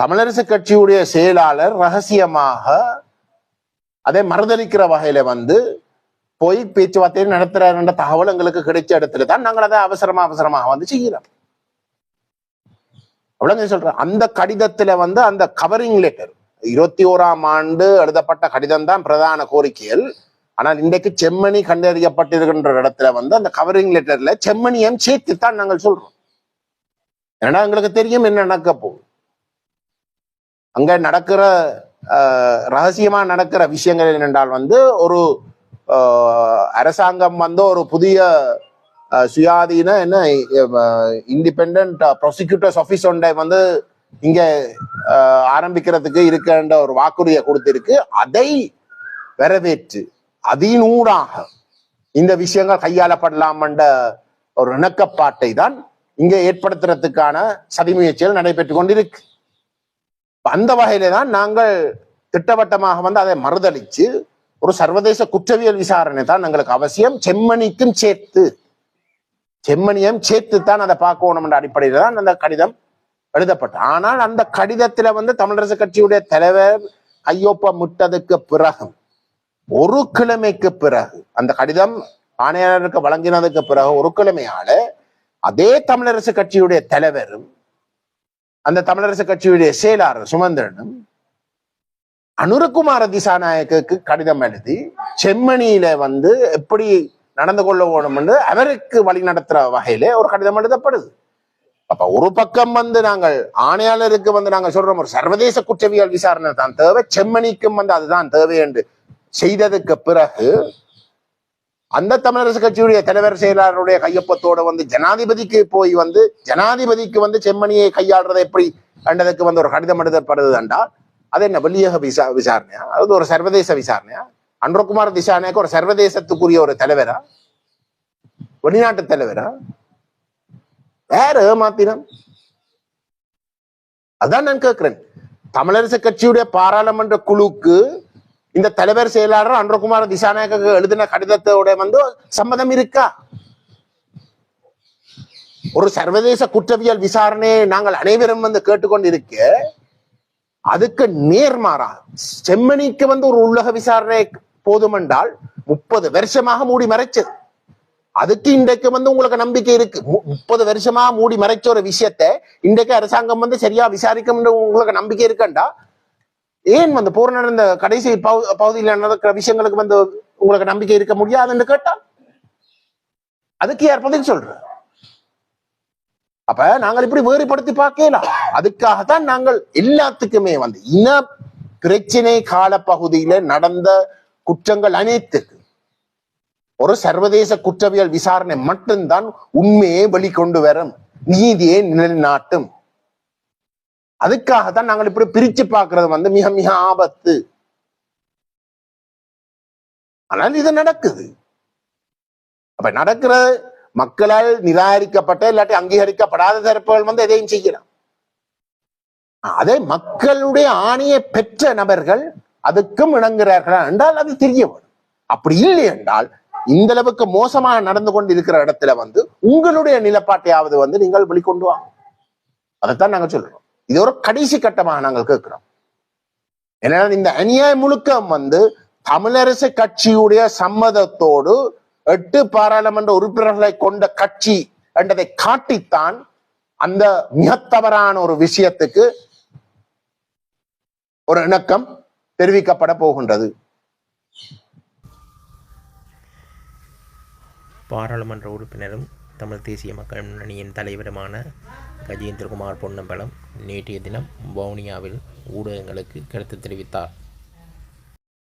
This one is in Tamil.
தமிழரசு கட்சியுடைய செயலாளர் ரகசியமாக அதை மறுதளிக்கிற வகையில வந்து போய் பேச்சுவார்த்தை நடத்துறாருன்ற தகவல் எங்களுக்கு கிடைச்ச இடத்துல தான் நாங்கள் அதை அவசரமா அவசரமாக வந்து செய்கிறோம். அவ்வளவு சொல்றேன். அந்த கடிதத்துல வந்து அந்த கவரிங் லெட்டர் இருபத்தி ஓராம் ஆண்டு எழுதப்பட்ட கடிதம் தான் பிரதான கோரிக்கைகள். ஆனால் இன்றைக்கு செம்மணி கண்டறியப்பட்டிருக்கின்ற இடத்துல வந்து அந்த கவரிங் லெட்டர்ல செம்மணியம் சேர்த்து தான் நாங்கள் சொல்றோம். ஏன்னா எங்களுக்கு தெரியும் என்ன நடக்க போகுது? அங்க நடக்கிற ரகசியமாக ரகசியமா நடக்கிற விஷயங்கள் என்னென்றால் வந்து ஒரு அரசாங்கம் வந்து ஒரு புதிய சுயாதீன என்ன இண்டிபெண்ட் ப்ராசிக்யூட்டர்ஸ் ஆஃபீஸ் ஒன்றை வந்து இங்க ஆரம்பிக்கிறதுக்கு இருக்கின்ற ஒரு வாக்குறுதியை கொடுத்திருக்கு. அதை வரவேற்று அதனூடாக இந்த விஷயங்கள் கையாளப்படலாம் என்ற ஒரு இணக்கப்பாட்டை தான் இங்க ஏற்படுத்துறதுக்கான சதி முயற்சிகள் நடைபெற்றுக் கொண்டிருக்கு. அந்த வகையில தான் நாங்கள் திட்டவட்டமாக வந்து அதை மறுதளிச்சு ஒரு சர்வதேச குற்றவியல் விசாரணை தான் எங்களுக்கு அவசியம். செம்மணிக்கும் சேர்த்து செம்மணியம் சேர்த்து தான் அதை பார்க்கணும் என்ற அடிப்படையில் தான் அந்த கடிதம் எழுதப்பட்டது ஆனால் அந்த கடிதத்துல வந்து தமிழரசு கட்சியுடைய தலைவர் கையொப்பமிட்டதுக்கு பிறகு ஒரு கிழமைக்கு பிறகு அந்த கடிதம் ஆணையாளருக்கு வழங்கினதுக்கு பிறகு ஒரு கிழமையால அதே தமிழரசு கட்சியுடைய தலைவரும் அந்த தமிழரசு கட்சியுடைய செயலாளர் சுமந்திரனும் அனுரகுமார திசாநாயக்கு கடிதம் எழுதி செம்மணியில வந்து எப்படி நடந்து கொள்ள வேணும் என்று அவருக்கு வழி நடத்துற வகையில ஒரு கடிதம் எழுதப்படுது. அப்ப ஒரு பக்கம் வந்து நாங்கள் ஆணையாளருக்கு வந்து நாங்கள் சொல்றோம் ஒரு சர்வதேச குற்றவியல் விசாரணை தான் தேவை செம்மணிக்கும் வந்து அதுதான் தேவை என்று செய்ததுக்கு பிறகு அந்த தமிழரசு கட்சியுடைய தலைவர் செயலாளருடைய கையொப்பத்தோட வந்து ஜனாதிபதிக்கு போய் வந்து ஜனாதிபதிக்கு வந்து செம்மணியை கையாளுறதை எப்படி என்றதுக்கு வந்து ஒரு கடிதம் எழுதப்படுது என்றால் அது என்ன வெளியக விசா விசாரணையா? அது ஒரு சர்வதேச விசாரணையா? அன்றகுமார் திசானேக்கு ஒரு சர்வதேசத்துக்குரிய ஒரு தலைவரா? வெளிநாட்டு தலைவரா? வேற ஏமாத்தினம் அதான் நான் கேட்கிறேன் தமிழரசு கட்சியுடைய பாராளுமன்ற குழுக்கு இந்த தலைவர் செயலாளர் அன்றகுமார் திசாநாயக்க எழுதின கடிதத்தோட வந்து சம்மதம் இருக்கா? ஒரு சர்வதேச குற்றவியல் விசாரணையை நாங்கள் அனைவரும் வந்து கேட்டுக்கொண்டிருக்க அதுக்கு நேர்மாறா செம்மணிக்கு வந்து ஒரு உள்ளக விசாரணை போதுமென்றால் முப்பது வருஷமாக மூடி மறைச்சது. அதுக்கு இன்றைக்கு வந்து உங்களுக்கு நம்பிக்கை இருக்கு. மு- முப்பது வருஷமா மூடி மறைச்ச ஒரு விஷயத்த இன்றைக்கு அரசாங்கம் வந்து சரியா விசாரிக்கும் உங்களுக்கு நம்பிக்கை இருக்கண்டா? ஏன் வந்து போர் நடந்த கடைசி பகு- பகுதியில் நடக்கிற விஷயங்களுக்கு வந்து உங்களுக்கு நம்பிக்கை இருக்க முடியாதுன்னு கேட்டா அதுக்கு யார் பதில் சொல்ற அப்ப நாங்கள் இப்படி வேறுபடுத்தி பார்க்கலாம் அதுக்காகத்தான் நாங்கள் எல்லாத்துக்குமே வந்து இன பிரச்சனை கால பகுதியில நடந்த குற்றங்கள் அனைத்துக்கு ஒரு சர்வதேச குற்றவியல் விசாரணை மட்டும்தான் உண்மையை வெளிக்கொண்டு வரும். நீதியை நிலைநாட்டும். அதுக்காகத்தான் நாங்கள் இப்படி பிரிச்சு பார்க்கறது வந்து மிக மிக ஆபத்து. ஆனால் இது நடக்குது. அப்ப நடக்கிற மக்களால் நிராகரிக்கப்பட்ட இல்லாட்டி அங்கீகரிக்கப்படாத தரப்புகள் வந்து எதையும் செய்யலாம். அதே மக்களுடைய ஆணையை பெற்ற நபர்கள் அதுக்கும் இணங்குகிறார்களா என்றால் அது தெரிய வரும் அப்படி இல்லை என்றால் இந்த அளவுக்கு மோசமாக நடந்து கொண்டு இருக்கிற இடத்துல வந்து உங்களுடைய நிலப்பாட்டையாவது வந்து நீங்கள் வெளிக்கொண்டு வாங்க. அதைத்தான் நாங்கள் சொல்றோம். இது ஒரு கடைசி கட்டமாக நாங்கள் கேட்கிறோம். ஏன்னா இந்த அநியாயம் முழுக்கம் வந்து தமிழரசு கட்சியுடைய சம்மதத்தோடு எட்டு பாராளுமன்ற உறுப்பினர்களை கொண்ட கட்சி என்றதை காட்டித்தான் அந்த மிக தவறான ஒரு விஷயத்துக்கு ஒரு இணக்கம் தெரிவிக்கப்பட போகின்றது. பாராளுமன்ற உறுப்பினரும் தமிழ் தேசிய மக்கள் முன்னணியின் தலைவருமான கஜேந்திரகுமார் பொன்னம்பலம் நேற்றைய தினம் வவுனியாவில் ஊடகங்களுக்கு கருத்து தெரிவித்தார்.